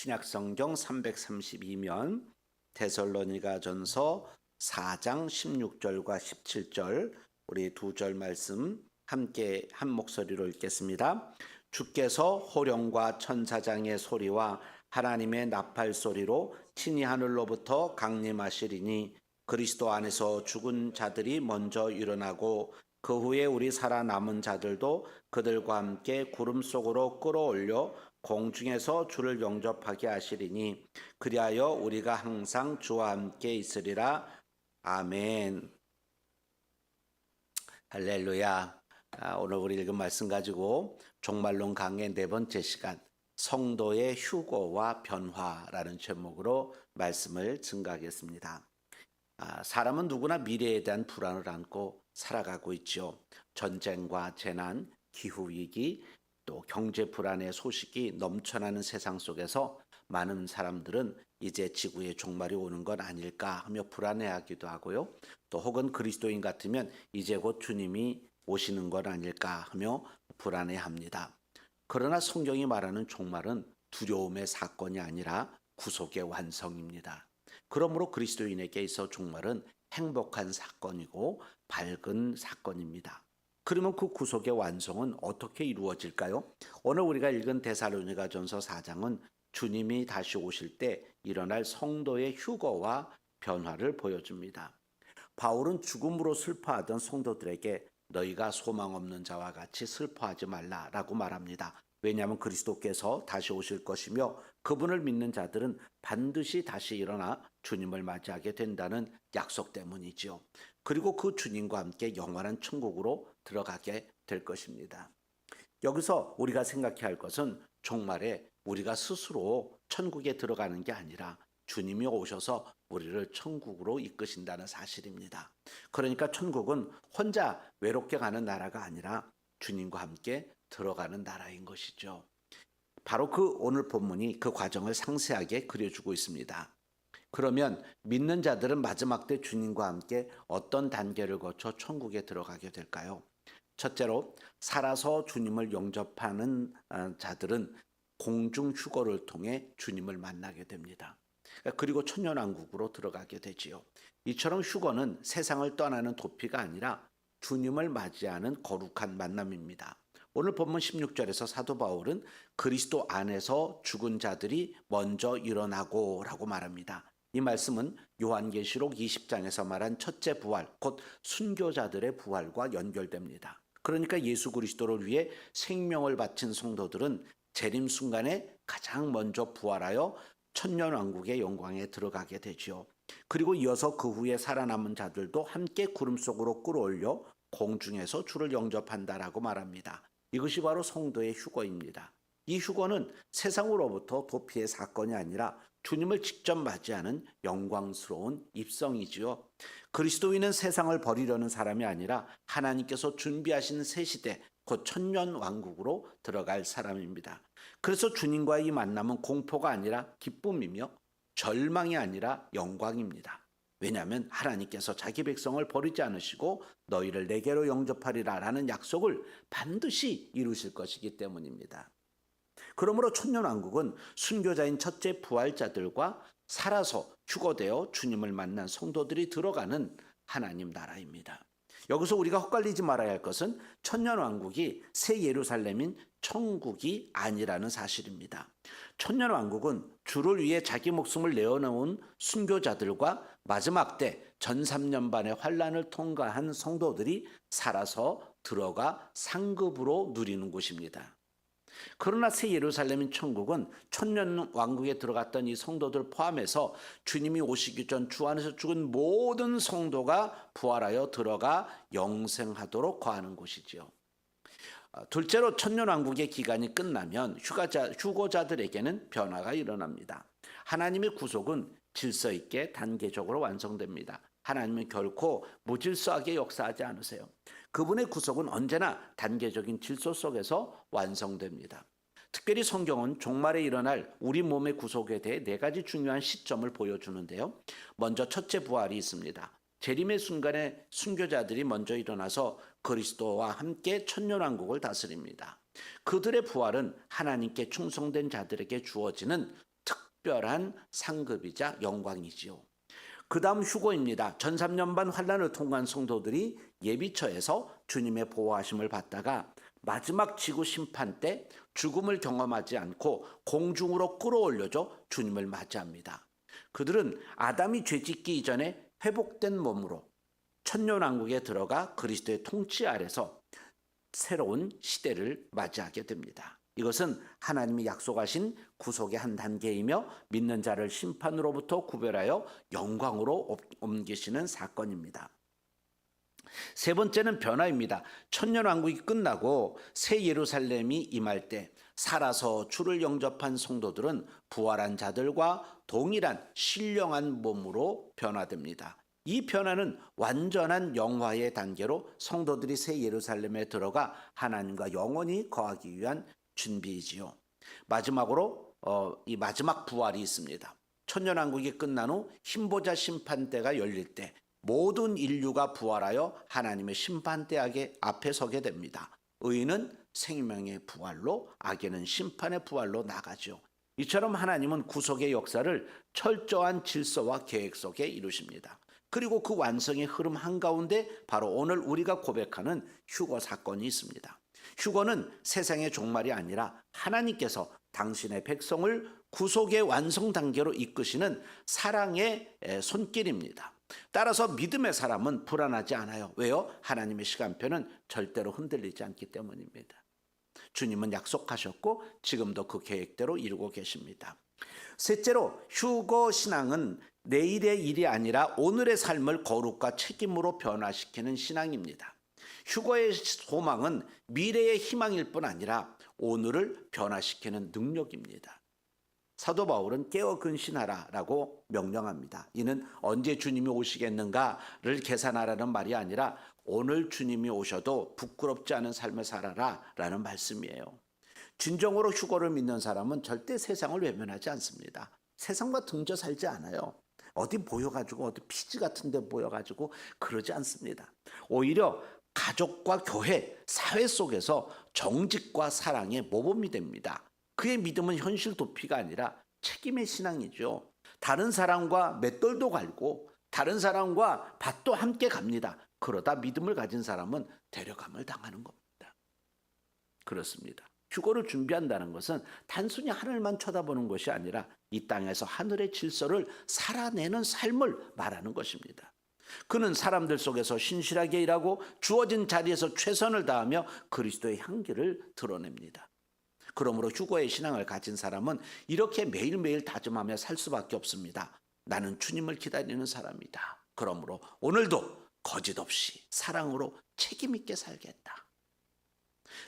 신약성경 332면 데살로니가 전서 4장 16절과 17절 우리 두 절 말씀 함께 한 목소리로 읽겠습니다. 주께서 호령과 천사장의 소리와 하나님의 나팔 소리로 친히 하늘로부터 강림하시리니 그리스도 안에서 죽은 자들이 먼저 일어나고 그 후에 우리 살아남은 자들도 그들과 함께 구름 속으로 끌어올려 공중에서 주를 영접하게 하시리니 그리하여 우리가 항상 주와 함께 있으리라 아멘 할렐루야 아, 오늘 우리 읽은 말씀 가지고 종말론 강의 네 번째 시간 성도의 휴고와 변화라는 제목으로 말씀을 증가하겠습니다. 아, 사람은 누구나 미래에 대한 불안을 안고 살아가고 있죠. 전쟁과 재난, 기후 위기, 또 경제 불안의 소식이 넘쳐나는 세상 속에서 많은 사람들은 이제 지구의 종말이 오는 건 아닐까 하며 불안해하기도 하고요. 또 혹은 그리스도인 같으면 이제 곧 주님이 오시는 건 아닐까 하며 불안해합니다. 그러나 성경이 말하는 종말은 두려움의 사건이 아니라 구속의 완성입니다. 그러므로 그리스도인에게 있어 종말은 행복한 사건이고 밝은 사건입니다. 그러면 그 구속의 완성은 어떻게 이루어질까요? 오늘 우리가 읽은 데살로니가 전서 4장은 주님이 다시 오실 때 일어날 성도의 휴거와 변화를 보여줍니다. 바울은 죽음으로 슬퍼하던 성도들에게 너희가 소망 없는 자와 같이 슬퍼하지 말라라고 말합니다. 왜냐하면 그리스도께서 다시 오실 것이며 그분을 믿는 자들은 반드시 다시 일어나 주님을 맞이하게 된다는 약속 때문이지요. 그리고 그 주님과 함께 영원한 천국으로 들어가게 될 것입니다. 여기서 우리가 생각해야 할 것은 종말에 우리가 스스로 천국에 들어가는 게 아니라 주님이 오셔서 우리를 천국으로 이끄신다는 사실입니다. 그러니까 천국은 혼자 외롭게 가는 나라가 아니라 주님과 함께 들어가는 나라인 것이죠. 바로 그 오늘 본문이 그 과정을 상세하게 그려주고 있습니다. 그러면 믿는 자들은 마지막 때 주님과 함께 어떤 단계를 거쳐 천국에 들어가게 될까요? 첫째로 살아서 주님을 영접하는 어, 자들은 공중 휴거를 통해 주님을 만나게 됩니다. 그리고 천년왕국으로 들어가게 되지요. 이처럼 휴거는 세상을 떠나는 도피가 아니라 주님을 맞이하는 거룩한 만남입니다. 오늘 본문 16절에서 사도 바울은 그리스도 안에서 죽은 자들이 먼저 일어나고 라고 말합니다. 이 말씀은 요한계시록 20장에서 말한 첫째 부활, 곧 순교자들의 부활과 연결됩니다. 그러니까 예수 그리스도를 위해 생명을 바친 성도들은 재림 순간에 가장 먼저 부활하여 천년 왕국의 영광에 들어가게 되지요. 그리고 이어서 그 후에 살아남은 자들도 함께 구름 속으로 끌어올려 공중에서 주를 영접한다라고 말합니다. 이것이 바로 성도의 휴거입니다. 이 휴거는 세상으로부터 도피의 사건이 아니라 주님을 직접 맞이하는 영광스러운 입성이지요. 그리스도인은 세상을 버리려는 사람이 아니라 하나님께서 준비하신 새 시대, 곧 천년 왕국으로 들어갈 사람입니다. 그래서 주님과의 이 만남은 공포가 아니라 기쁨이며 절망이 아니라 영광입니다. 왜냐하면 하나님께서 자기 백성을 버리지 않으시고 너희를 내게로 영접하리라라는 약속을 반드시 이루실 것이기 때문입니다. 그러므로 천년왕국은 순교자인 첫째 부활자들과 살아서 휴거되어 주님을 만난 성도들이 들어가는 하나님 나라입니다. 여기서 우리가 헛갈리지 말아야 할 것은 천년왕국이 새 예루살렘인 천국이 아니라는 사실입니다. 천년왕국은 주를 위해 자기 목숨을 내어놓은 순교자들과 마지막 때 전삼년반의 환란을 통과한 성도들이 살아서 들어가 상급으로 누리는 곳입니다. 그러나 새 예루살렘인 천국은 천년 왕국에 들어갔던 이 성도들 포함해서 주님이 오시기 전 주 안에서 죽은 모든 성도가 부활하여 들어가 영생하도록 거하는 곳이지요. 아, 둘째로 천년 왕국의 기간이 끝나면 휴가자 휴고자들에게는 변화가 일어납니다. 하나님의 구속은 질서 있게 단계적으로 완성됩니다. 하나님은 결코 무질서하게 역사하지 않으세요. 그분의 구속은 언제나 단계적인 질서 속에서 완성됩니다. 특별히 성경은 종말에 일어날 우리 몸의 구속에 대해 네 가지 중요한 시점을 보여주는데요. 먼저 첫째 부활이 있습니다. 재림의 순간에 순교자들이 먼저 일어나서 그리스도와 함께 천년왕국을 다스립니다. 그들의 부활은 하나님께 충성된 자들에게 주어지는 특별한 상급이자 영광이지요. 그 다음 휴고입니다. 전 3년 반 환란을 통과한 성도들이 예비처에서 주님의 보호하심을 받다가 마지막 지구 심판 때 죽음을 경험하지 않고 공중으로 끌어올려져 주님을 맞이합니다. 그들은 아담이 죄짓기 이전에 회복된 몸으로 천년왕국에 들어가 그리스도의 통치 아래서 새로운 시대를 맞이하게 됩니다. 이것은 하나님이 약속하신 구속의 한 단계이며 믿는 자를 심판으로부터 구별하여 영광으로 옮기시는 사건입니다. 세 번째는 변화입니다. 천년 왕국이 끝나고 새 예루살렘이 임할 때 살아서 주를 영접한 성도들은 부활한 자들과 동일한 신령한 몸으로 변화됩니다. 이 변화는 완전한 영화의 단계로 성도들이 새 예루살렘에 들어가 하나님과 영원히 거하기 위한 준비이지요. 마지막으로 어, 이 마지막 부활이 있습니다. 천년왕국이 끝난 후 힘보자 심판대가 열릴 때 모든 인류가 부활하여 하나님의 심판대 앞에 서게 됩니다. 의인은 생명의 부활로 악인은 심판의 부활로 나가죠. 이처럼 하나님은 구속의 역사를 철저한 질서와 계획 속에 이루십니다. 그리고 그 완성의 흐름 한가운데 바로 오늘 우리가 고백하는 휴거 사건이 있습니다. 휴거는 세상의 종말이 아니라 하나님께서 당신의 백성을 구속의 완성 단계로 이끄시는 사랑의 손길입니다. 따라서 믿음의 사람은 불안하지 않아요. 왜요? 하나님의 시간표는 절대로 흔들리지 않기 때문입니다. 주님은 약속하셨고 지금도 그 계획대로 이루고 계십니다. 셋째로 휴거 신앙은 내일의 일이 아니라 오늘의 삶을 거룩과 책임으로 변화시키는 신앙입니다. 휴거의 소망은 미래의 희망일 뿐 아니라 오늘을 변화시키는 능력입니다. 사도 바울은 깨어 근신하라라고 명령합니다. 이는 언제 주님이 오시겠는가를 계산하라는 말이 아니라 오늘 주님이 오셔도 부끄럽지 않은 삶을 살아라라는 말씀이에요. 진정으로 휴거를 믿는 사람은 절대 세상을 외면하지 않습니다. 세상과 등져 살지 않아요. 어디 모여가지고 어디 피지 같은 데 모여가지고 그러지 않습니다. 오히려 가족과 교회, 사회 속에서 정직과 사랑의 모범이 됩니다. 그의 믿음은 현실 도피가 아니라 책임의 신앙이죠. 다른 사람과 맷돌도 갈고 다른 사람과 밭도 함께 갑니다. 그러다 믿음을 가진 사람은 데려감을 당하는 겁니다. 그렇습니다. 휴거를 준비한다는 것은 단순히 하늘만 쳐다보는 것이 아니라 이 땅에서 하늘의 질서를 살아내는 삶을 말하는 것입니다. 그는 사람들 속에서 신실하게 일하고 주어진 자리에서 최선을 다하며 그리스도의 향기를 드러냅니다. 그러므로 휴거의 신앙을 가진 사람은 이렇게 매일매일 다짐하며 살 수밖에 없습니다. 나는 주님을 기다리는 사람이다. 그러므로 오늘도 거짓 없이 사랑으로 책임 있게 살겠다.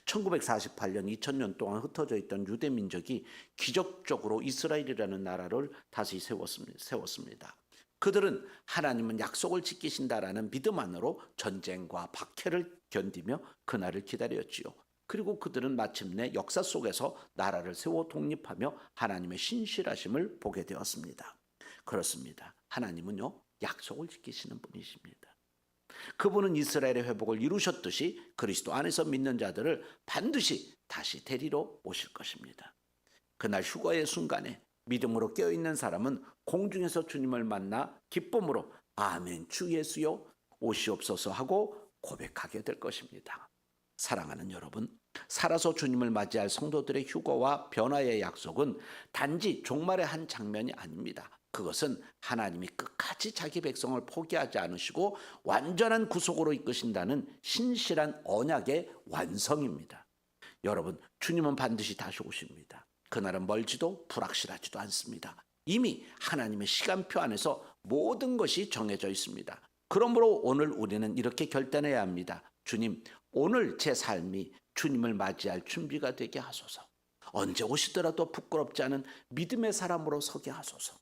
1948년 2000년 동안 흩어져 있던 유대 민족이 기적적으로 이스라엘이라는 나라를 다시 세웠습니다. 그들은 하나님은 약속을 지키신다라는 믿음 안으로 전쟁과 박해를 견디며 그날을 기다렸지요. 그리고 그들은 마침내 역사 속에서 나라를 세워 독립하며 하나님의 신실하심을 보게 되었습니다. 그렇습니다. 하나님은요, 약속을 지키시는 분이십니다. 그분은 이스라엘의 회복을 이루셨듯이 그리스도 안에서 믿는 자들을 반드시 다시 데리러 오실 것입니다. 그날 휴거의 순간에 믿음으로 깨어있는 사람은 공중에서 주님을 만나 기쁨으로 아멘 주 예수여 오시옵소서 하고 고백하게 될 것입니다. 사랑하는 여러분, 살아서 주님을 맞이할 성도들의 휴거와 변화의 약속은 단지 종말의 한 장면이 아닙니다. 그것은 하나님이 끝까지 자기 백성을 포기하지 않으시고 완전한 구속으로 이끄신다는 신실한 언약의 완성입니다. 여러분, 주님은 반드시 다시 오십니다. 그날은 멀지도 불확실하지도 않습니다. 이미 하나님의 시간표 안에서 모든 것이 정해져 있습니다. 그러므로 오늘 우리는 이렇게 결단해야 합니다. 주님, 오늘 제 삶이 주님을 맞이할 준비가 되게 하소서. 언제 오시더라도 부끄럽지 않은 믿음의 사람으로 서게 하소서.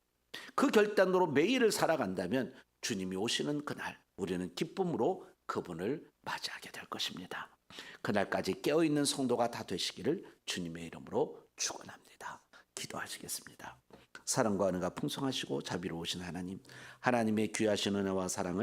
그 결단으로 매일을 살아간다면 주님이 오시는 그날 우리는 기쁨으로 그분을 맞이하게 될 것입니다. 그날까지 깨어있는 성도가 다 되시기를 주님의 이름으로 축원합니다. 기도하시겠습니다. 사랑과 은혜가 풍성하시고 자비로우신 하나님, 하나님의 귀하신 은혜와 사랑을